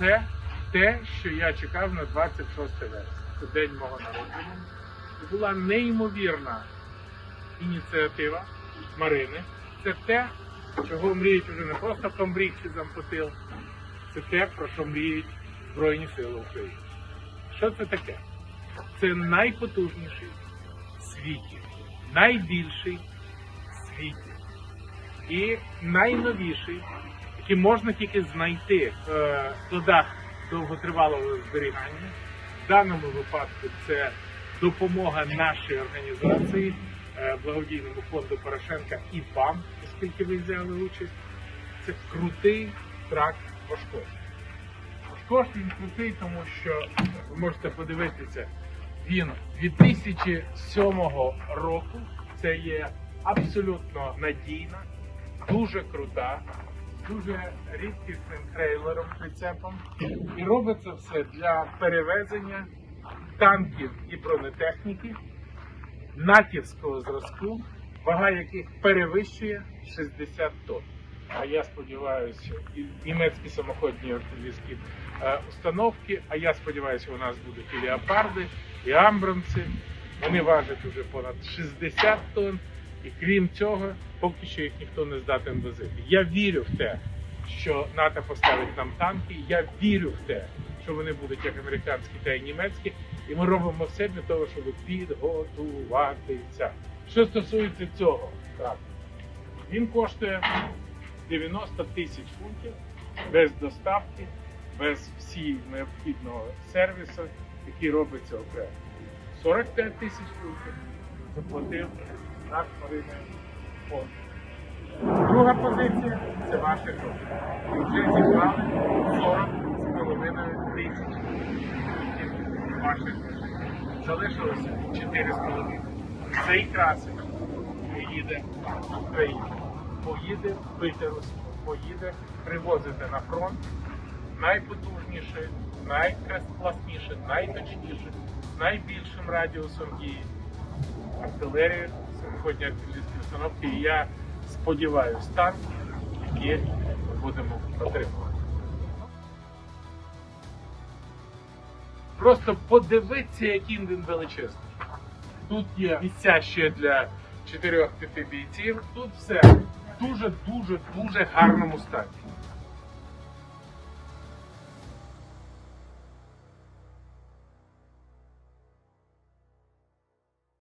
Це те, що я чекав на 26 вересня. Це день мого народження. Була неймовірна ініціатива Марини. Це те, чого мріють вже не просто комбриг чи зампотил. Це те, про що мріють Збройні Сили України. Що це таке? Це найпотужніший в світі, найбільший в світі і найновіший, який можна тільки знайти в е, довготривалого зберігання. В даному випадку це допомога нашій організації, е, благодійному фонду Порошенка і вам, оскільки ви взяли участь. Це крутий трак Важков. Важков він крутий, тому що ви можете подивитися, він 2007 року. Це є абсолютно надійна, дуже крута, дуже рідкісним трейлером, прицепом. І робиться все для перевезення танків і бронетехніки натівського зразку, вага яких перевищує 60 тонн. А я сподіваюся, і німецькі самоходні артилерійські е, установки. А я сподіваюся, у нас будуть і леопарди, і амбранці. Вони важать уже понад 60 тонн. І крім цього, поки що їх ніхто не здатен возити. Я вірю в те, що НАТО поставить нам танки. Я вірю в те, що вони будуть як американські, та й німецькі. І ми робимо все для того, щоб підготуватися. Що стосується цього, так, він коштує 90 тисяч фунтів без доставки, без всіх необхідного сервісу, який робиться окремо. 45 тисяч фунтів заплатив наш маринний фонд. Друга позиція це ваші гроші. І вже зібрали 40 з половиною тисяч ваших грошей. Залишилося 4,5. Цей красик поїде в Україну, поїде бити Росію, поїде привозити на фронт найпотужніше, найкласніше, найточніше, з найбільшим радіусом дії артилерію, самоходні артилерійські установки. І я сподіваюся, танки, які ми будемо отримувати. Просто подивіться, яким він величезний. Тут є місця ще для 4-5 бійців. Тут все в дуже дуже дуже гарному стані.